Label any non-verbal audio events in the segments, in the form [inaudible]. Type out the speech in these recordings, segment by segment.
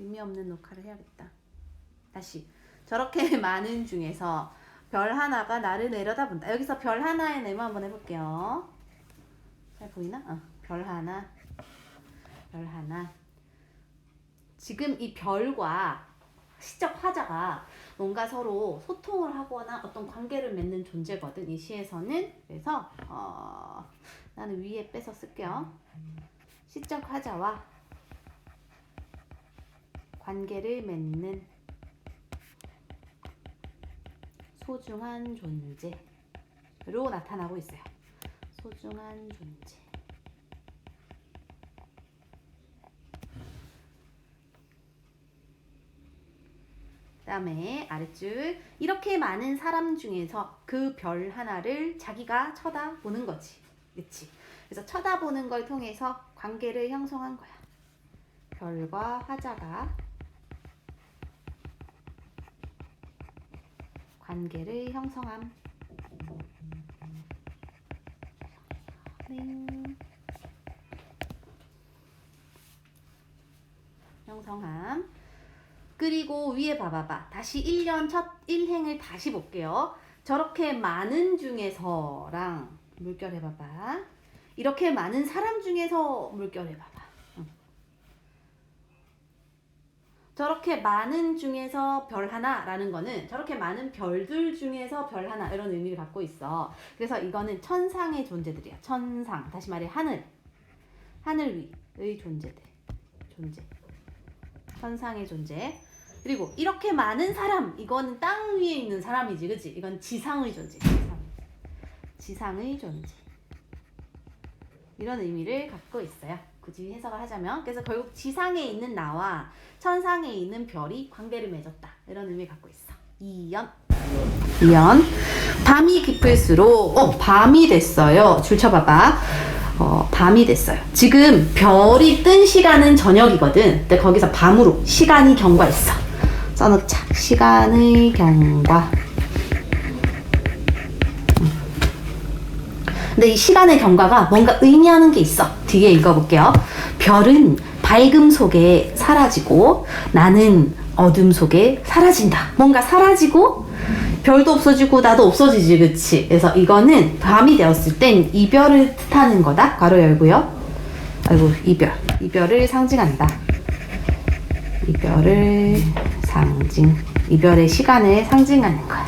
의미 없는 녹화를 해야겠다. 다시 저렇게 [laughs] 많은 중에서 별 하나가 나를 내려다본다. 여기서 별 하나의 네모 한번 해볼게요. 잘 보이나? 어, 별 하나, 별 하나. 지금 이 별과 시적 화자가 뭔가 서로 소통을 하거나 어떤 관계를 맺는 존재거든 이 시에서는 그래서 어, 나는 위에 빼서 쓸게요 시적 화자와 관계를 맺는 소중한 존재로 나타나고 있어요 소중한 존재 그다음에 아랫줄 이렇게 많은 사람 중에서 그 별 하나를 자기가 쳐다보는 거지. 그치? 그래서 쳐다보는 걸 통해서 관계를 형성한 거야. 별과 화자가 관계를 형성함. 네. 형성함. 그리고 위에 봐봐봐. 다시 1년 첫 1행을 다시 볼게요. 저렇게 많은 중에서랑 물결 해봐봐. 이렇게 많은 사람 중에서 물결 해봐봐. 응. 저렇게 많은 중에서 별 하나라는 거는 저렇게 많은 별들 중에서 별 하나 이런 의미를 갖고 있어. 그래서 이거는 천상의 존재들이야. 천상. 다시 말해 하늘. 하늘 위의 존재들. 존재. 천상의 존재. 그리고 이렇게 많은 사람 이거는 땅 위에 있는 사람이지 그치 이건 지상의 존재 지상. 지상의 존재 이런 의미를 갖고 있어요 굳이 해석을 하자면 그래서 결국 지상에 있는 나와 천상에 있는 별이 관계를 맺었다 이런 의미 갖고 있어 2연 2연 밤이 깊을수록 어 밤이 됐어요 줄 쳐봐봐 어, 밤이 됐어요. 지금 별이 뜬 시간은 저녁이거든. 근데 거기서 밤으로 시간이 경과했어. 써놓자. 시간의 경과. 음. 근데 이 시간의 경과가 뭔가 의미하는 게 있어. 뒤에 읽어볼게요. 별은 밝음 속에 사라지고 나는 어둠 속에 사라진다. 뭔가 사라지고 별도 없어지고 나도 없어지지, 그치? 그래서 이거는 밤이 되었을 땐 이별을 뜻하는 거다. 괄호 열고요. 아이고, 이별. 이별을 상징한다. 이별을 상징. 이별의 시간을 상징하는 거야.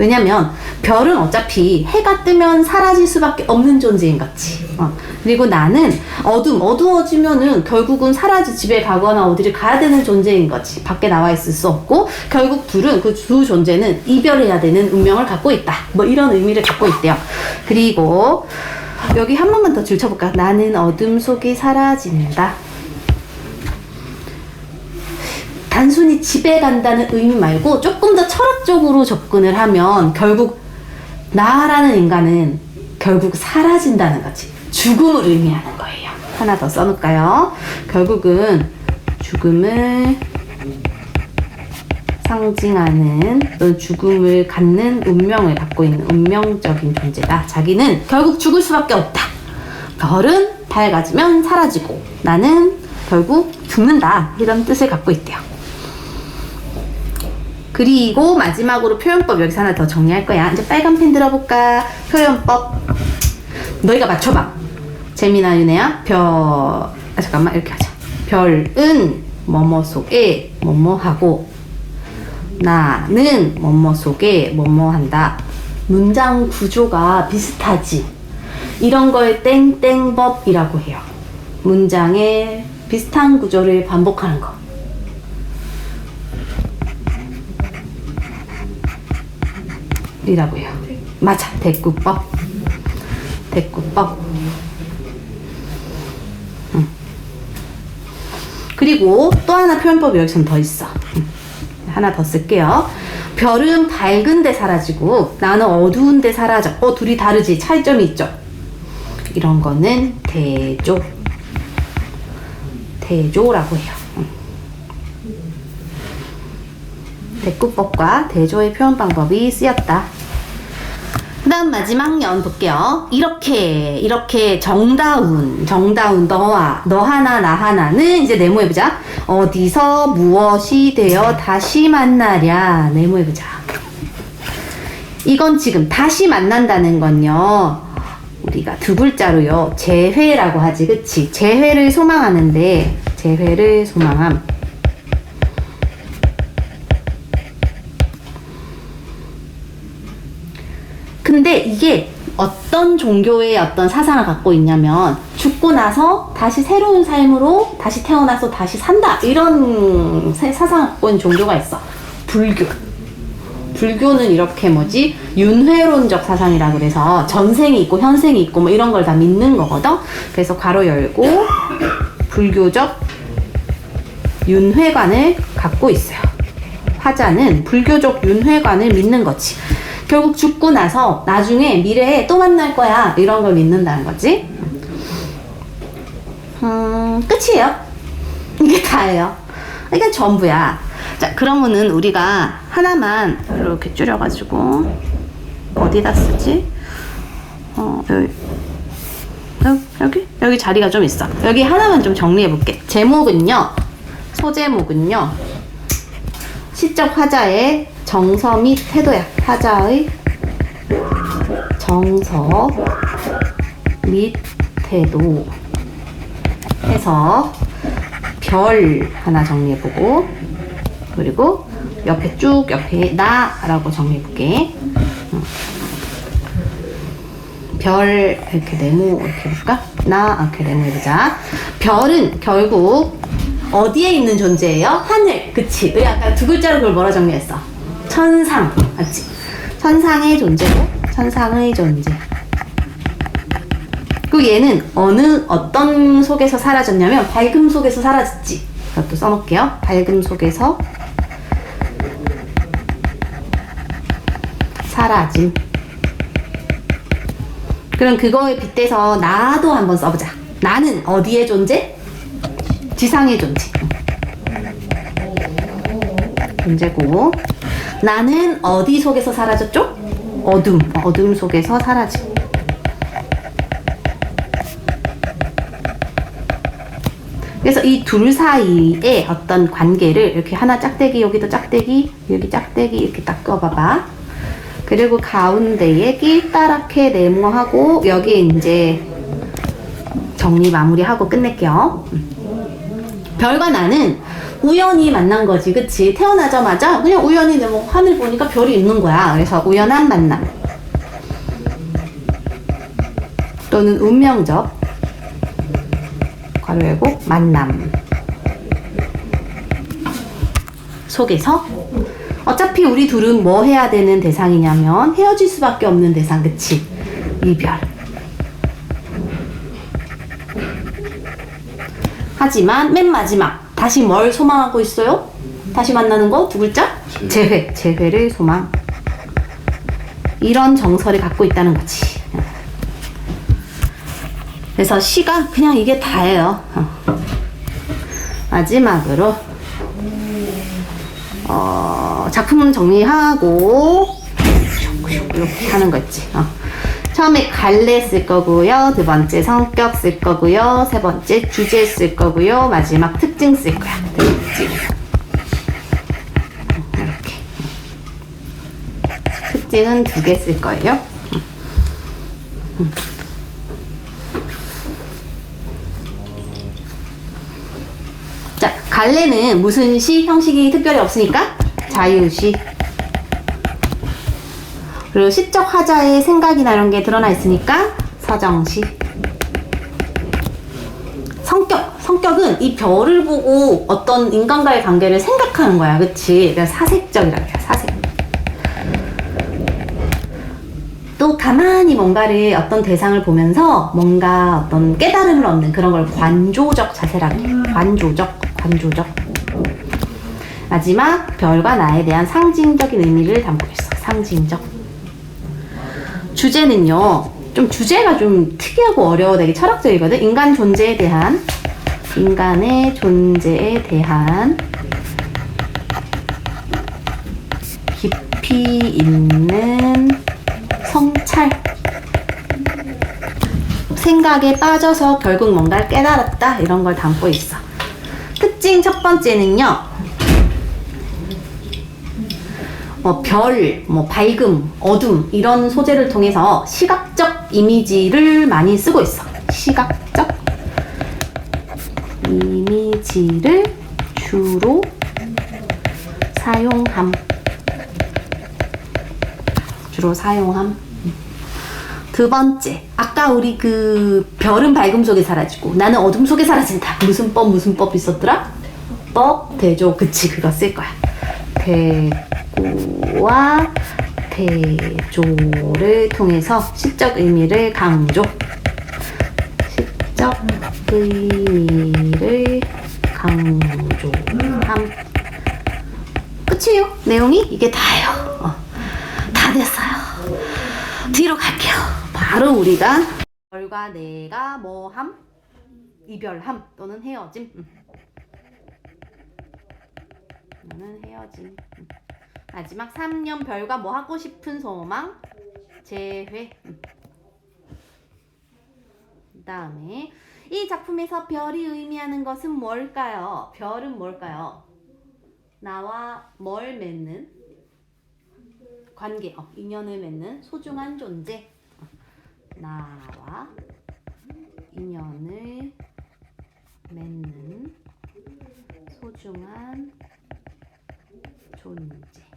왜냐면 별은 어차피 해가 뜨면 사라질 수밖에 없는 존재인 거지. 어. 그리고 나는 어둠, 어두워지면은 결국은 사라지 집에 가거나 어디를 가야 되는 존재인 거지. 밖에 나와 있을 수 없고 결국 둘은 그 두 존재는 이별해야 되는 운명을 갖고 있다. 뭐 이런 의미를 갖고 있대요. 그리고 여기 한 번만 더 줄쳐볼까? 나는 어둠 속에 사라진다. 단순히 집에 간다는 의미 말고 조금 더 철학적으로 접근을 하면 결국 나라는 인간은 결국 사라진다는 거지. 죽음을 의미하는 거예요. 하나 더 써놓을까요? 결국은 죽음을 상징하는 또는 죽음을 갖는 운명을 갖고 있는 운명적인 존재다. 자기는 결국 죽을 수밖에 없다. 별은 밝아지면 사라지고 나는 결국 죽는다. 이런 뜻을 갖고 있대요. 그리고 마지막으로 표현법 여기서 하나 더 정리할 거야. 이제 빨간 펜 들어볼까? 표현법. 너희가 맞춰봐. 재미나 윤혜야. 별. 아, 잠깐만 이렇게 하자. 별은 뭐뭐 속에 뭐뭐 하고 나는 뭐뭐 속에 뭐뭐 한다. 문장 구조가 비슷하지. 이런 걸 땡땡법이라고 해요. 문장의 비슷한 구조를 반복하는 거. 이라고 해요. 맞아. 대꾸법. 음. 그리고 또 하나 표현법이 여기선 더 있어. 음. 하나 더 쓸게요. 별은 밝은데 사라지고 나는 어두운데 사라져. 어, 둘이 다르지. 차이점이 있죠. 이런 거는 대조. 대조라고 해요. 음. 대꾸법과 대조의 표현 방법이 쓰였다. 그 그다음 마지막 연 볼게요. 이렇게 이렇게 정다운 정다운 너와 너 하나 나 하나는 이제 네모해 보자. 어디서 무엇이 되어 다시 만나랴 네모해 보자. 이건 지금 다시 만난다는 건요. 우리가 두 글자로요. 재회라고 하지. 그치? 재회를 소망하는데 재회를 소망함. 근데 이게 어떤 종교의 어떤 사상을 갖고 있냐면 죽고 나서 다시 새로운 삶으로 다시 태어나서 다시 산다. 이런 세- 사상을 갖고 있는 종교가 있어. 불교. 불교는 이렇게 뭐지? 윤회론적 사상이라 그래서 전생이 있고 현생이 있고 뭐 이런 걸 다 믿는 거거든? 그래서 괄호 열고 불교적 윤회관을 갖고 있어요. 화자는 불교적 윤회관을 믿는 거지. 결국 죽고 나서 나중에 미래에 또 만날 거야. 이런 걸 믿는다는 거지. 음, 끝이에요. [laughs] 이게 다예요. 이게 전부야. 자, 그러면은 우리가 하나만 이렇게 줄여가지고 어디다 쓰지? 어, 여기. 여기, 여기? 자리가 좀 있어. 여기 하나만 좀 정리해 볼게. 제목은요. 소제목은요. 시적 화자의 정서 및 태도야. 화자의 정서 및 태도 해서 별 하나 정리해보고 그리고 옆에 쭉 옆에 나라고 정리해볼게. 응. 별 이렇게 네모 이렇게 해볼까? 나 이렇게 네모 해보자. 별은 결국 어디에 있는 존재예요? 하늘. 그치? 우리 아까 두 글자로 그걸 뭐라 정리했어? 천상. 맞지? 천상의 존재고 천상의 존재. 그리고 얘는 어느 어떤 속에서 사라졌냐면 밝음 속에서 사라졌지. 이것도 써놓을게요. 밝음 속에서 사라짐. 그럼 그거에 빗대서 나도 한번 써보자. 나는 어디의 존재? 지상의 존재. 존재고 나는 어디 속에서 사라졌죠? 어둠. 어둠 속에서 사라짐. 그래서 이 둘 사이에 어떤 관계를 이렇게 하나 짝대기 여기도 짝대기 여기 짝대기 이렇게 딱 꺼봐봐. 그리고 가운데에 길다랗게 네모하고 여기 이제 정리 마무리하고 끝낼게요. 별과 나는 우연히 만난 거지, 그치? 태어나자마자 그냥 우연히 뭐 하늘 보니까 별이 있는 거야. 그래서 우연한 만남. 또는 운명적 괄호 열고 만남 속에서 어차피 우리 둘은 뭐 해야 되는 대상이냐면 헤어질 수밖에 없는 대상, 그치? 이별. 하지만 맨 마지막 다시 뭘 소망하고 있어요? 다시 만나는 거 두 글자? 재회. 재회를 소망. 이런 정서를 갖고 있다는 거지. 그래서 시가 그냥 이게 다예요. 어. 마지막으로 어, 작품 정리하고 이렇게 하는 거 있지. 어. 처음에 갈래 쓸 거고요. 두 번째 성격 쓸 거고요. 세 번째 주제 쓸 거고요. 마지막 특징 쓸 거야. 특징. 이렇게. 특징은 두 개 쓸 거예요. 자, 갈래는 무슨 시 형식이 특별히 없으니까 자유시. 그리고 시적 화자의 생각이나 이런 게 드러나 있으니까 서정시. 성격, 성격은 이 별을 보고 어떤 인간과의 관계를 생각하는 거야, 그치? 사색적이라고 해요, 사색. 또 가만히 뭔가를 어떤 대상을 보면서 뭔가 어떤 깨달음을 얻는 그런 걸 관조적 자세라고 해요. 관조적, 관조적. 마지막 별과 나에 대한 상징적인 의미를 담고 있어. 상징적. 주제는요. 좀 주제가 좀 특이하고 어려워 되게 철학적이거든. 인간 존재에 대한 인간의 존재에 대한 깊이 있는 성찰. 생각에 빠져서 결국 뭔가를 깨달았다 이런 걸 담고 있어. 특징 첫 번째는요. 뭐 별, 뭐 밝음, 어둠 이런 소재를 통해서 시각적 이미지를 많이 쓰고 있어. 시각적 이미지를 주로 사용함. 주로 사용함. 두 번째, 아까 우리 그 별은 밝음 속에 사라지고 나는 어둠 속에 사라진다. 무슨 법 무슨 법 있었더라? 법 대조 그치 그거 쓸 거야. 대 구와 대조를 통해서 시적 의미를 강조. 시적 의미를 강조함. 끝이에요. 내용이 이게 다예요. 어, 다 됐어요. 뒤로 갈게요. 바로 우리가 별과 내가 뭐함? 이별함 또는 헤어짐. 음. 또는 헤어짐. 음. 마지막 3년 별과 뭐 하고 싶은 소망? 재회. 음. 그 다음에 이 작품에서 별이 의미하는 것은 뭘까요? 별은 뭘까요? 나와 뭘 맺는 관계, 어, 인연을 맺는 소중한 존재. 어, 나와 인연을 맺는 소중한 존재.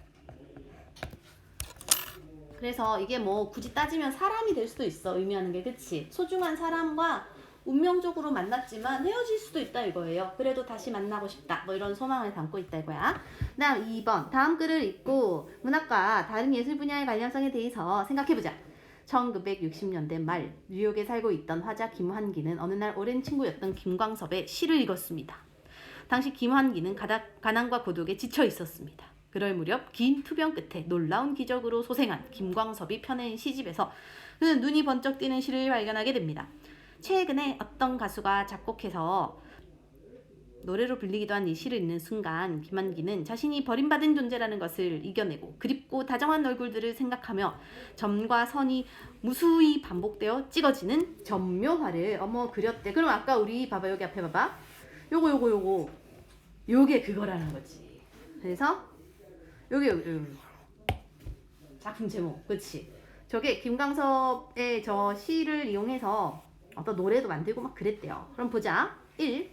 그래서 이게 뭐 굳이 따지면 사람이 될 수도 있어 의미하는 게 그치? 소중한 사람과 운명적으로 만났지만 헤어질 수도 있다 이거예요. 그래도 다시 만나고 싶다. 뭐 이런 소망을 담고 있다 이거야. 다음 2번. 다음 글을 읽고 문학과 다른 예술 분야의 관련성에 대해서 생각해보자. 1960년대 말 뉴욕에 살고 있던 화자 김환기는 어느 날 오랜 친구였던 김광섭의 시를 읽었습니다. 당시 김환기는 가다, 가난과 고독에 지쳐 있었습니다. 그럴 무렵 긴 투병 끝에 놀라운 기적으로 소생한 김광섭이 펴낸 시집에서 그는 눈이 번쩍 뜨는 시를 발견하게 됩니다. 최근에 어떤 가수가 작곡해서 노래로 불리기도 한 이 시를 읽는 순간 김한기는 자신이 버림받은 존재라는 것을 이겨내고 그립고 다정한 얼굴들을 생각하며 점과 선이 무수히 반복되어 찍어지는 점묘화를 어머 그렸대. 그럼 아까 우리 봐봐 여기 앞에 봐봐. 요거 요거 요거 요게 그거라는 거지. 그래서 여기 여기 여기 작품 제목 그치? 저게 김광섭의 저 시를 이용해서 어떤 노래도 만들고 막 그랬대요. 그럼 보자. 1.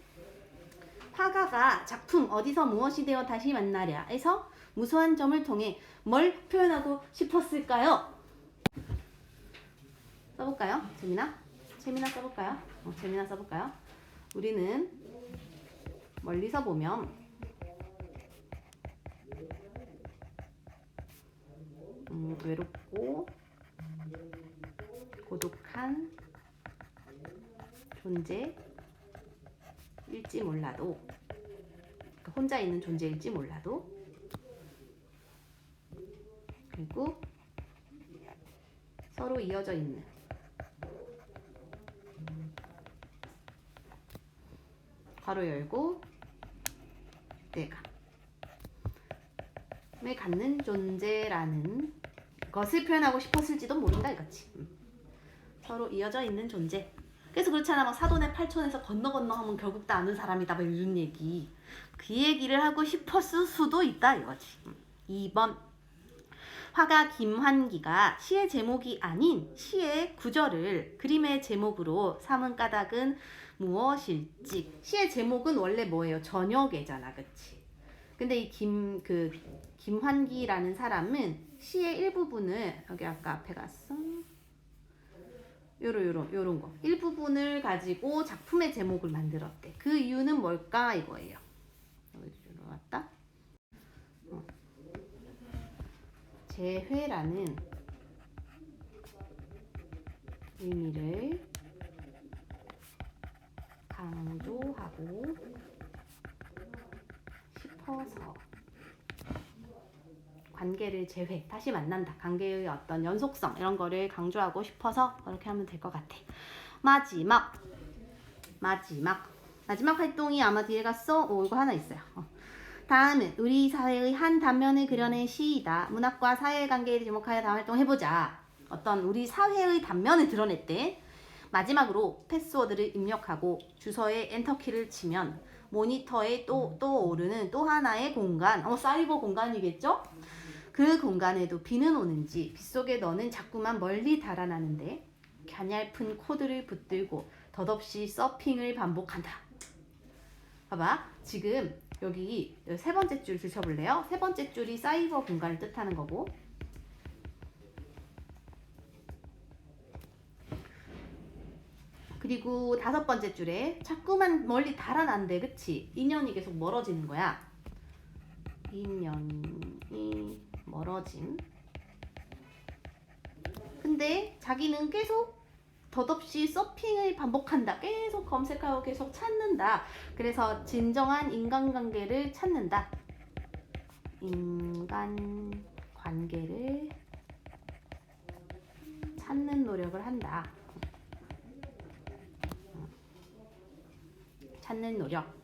화가가 작품 어디서 무엇이 되어 다시 만나랴에서 무수한 점을 통해 뭘 표현하고 싶었을까요? 써볼까요? 재민아? 재민아 써볼까요? 어, 재민아 써볼까요? 우리는 멀리서 보면 음, 외롭고 고독한 존재일지 몰라도 그러니까 혼자 있는 존재일지 몰라도 그리고 서로 이어져 있는 괄호 열고 내가. 을 갖는 존재라는 것을 표현하고 싶었을지도 모른다 이거지. 음. 서로 이어져 있는 존재. 그래서 그렇잖아 막 사돈의 팔촌에서 건너 건너 하면 결국 다 아는 사람이다 막 이런 얘기. 그 얘기를 하고 싶었을 수도 있다 이거지. 음. 2번 화가 김환기가 시의 제목이 아닌 시의 구절을 그림의 제목으로 삼은 까닭은 무엇일지. 시의 제목은 원래 뭐예요? 저녁에잖아, 그치? 근데 이 김 그 김환기라는 사람은 시의 일부분을 여기 아까 앞에 갔어. 요런 요런 요런 거 일부분을 가지고 작품의 제목을 만들었대. 그 이유는 뭘까 이거예요. 여기 들어왔다. 어. 재회라는 의미를 강조하고 싶어서 관계를 재회, 다시 만난다. 관계의 어떤 연속성 이런 거를 강조하고 싶어서 그렇게 하면 될 것 같아. 마지막 마지막 마지막 활동이 아마 뒤에 갔어. 오 이거 하나 있어요. 어. 다음은 우리 사회의 한 단면을 그려낸 시이다. 문학과 사회 관계를 주목하여 다음 활동 해보자. 어떤 우리 사회의 단면을 드러냈대. 마지막으로 패스워드를 입력하고 주소에 엔터키를 치면 모니터에 또, 또 오르는 또 하나의 공간, 어, 사이버 공간이겠죠? 그 공간에도 비는 오는지 빗속에 너는 자꾸만 멀리 달아나는데 가냘픈 코드를 붙들고 덧없이 서핑을 반복한다. 봐봐. 지금 여기 세 번째 줄 주셔볼래요? 세 번째 줄이 사이버 공간을 뜻하는 거고 그리고 다섯 번째 줄에 자꾸만 멀리 달아난대 그치? 인연이 계속 멀어지는 거야 인연이 멀어짐. 근데 자기는 계속 덧없이 서핑을 반복한다. 계속 검색하고 계속 찾는다. 그래서 진정한 인간관계를 찾는다. 인간관계를 찾는 노력을 한다. 찾는 노력.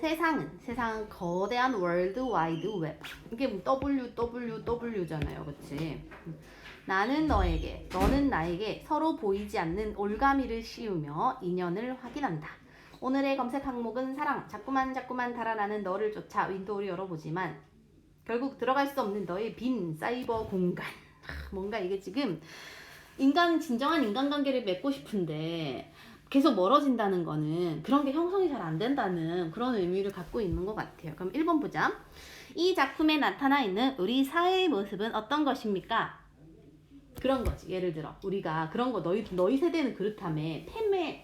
세상은 세상은 거대한 월드 와이드 웹. 이게 뭐 WWW잖아요, 그렇지? 나는 너에게, 너는 나에게 서로 보이지 않는 올가미를 씌우며 인연을 확인한다. 오늘의 검색 항목은 사랑. 자꾸만 자꾸만 달아나는 너를 쫓아 윈도우를 열어보지만 결국 들어갈 수 없는 너의 빈 사이버 공간. 하, 뭔가 이게 지금 인간 진정한 인간관계를 맺고 싶은데 계속 멀어진다는 거는 그런 게 형성이 잘 안 된다는 그런 의미를 갖고 있는 것 같아요. 그럼 1번 보자. 이 작품에 나타나 있는 우리 사회의 모습은 어떤 것입니까? 그런 거지. 예를 들어 우리가 그런 거 너희 너희 세대는 그렇다며 팸에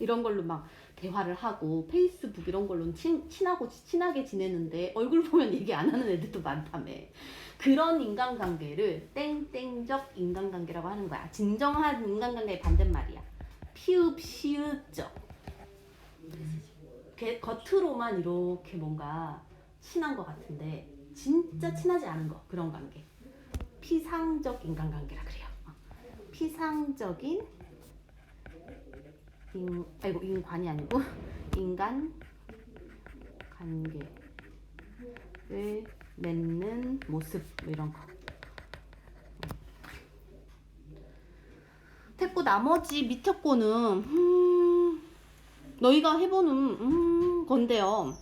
이런 걸로 막 대화를 하고 페이스북 이런 걸로 친, 친하고 친하게 지내는데 얼굴 보면 얘기 안 하는 애들도 많다며 그런 인간관계를 땡땡적 인간관계라고 하는 거야 진정한 인간관계의 반대말이야 피읍 시읍적 게- 겉으로만 이렇게 뭔가 친한 것 같은데 진짜 친하지 않은 거 그런 관계 피상적 인간관계라 그래요 어. 피상적인 인 아이고 인관이 아니고 [laughs] 인간 관계를 맺는 모습 뭐 이런 거. 됐고 나머지 밑에 거는 음, 너희가 해보는 음, 건데요.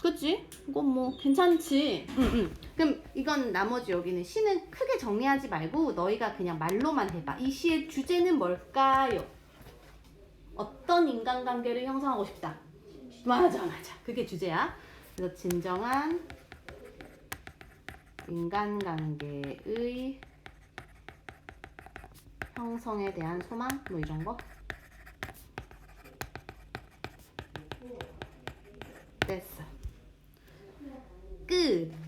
그치? 이건 뭐 괜찮지. 응, 응. 그럼 이건 나머지 여기는 시는 크게 정리하지 말고 너희가 그냥 말로만 해봐. 이 시의 주제는 뭘까요? 어떤 인간관계를 형성하고 싶다. 맞아, 맞아. 그게 주제야. 그래서 진정한 인간관계의 형성에 대한 소망 뭐 이런 거. 됐어. 끝.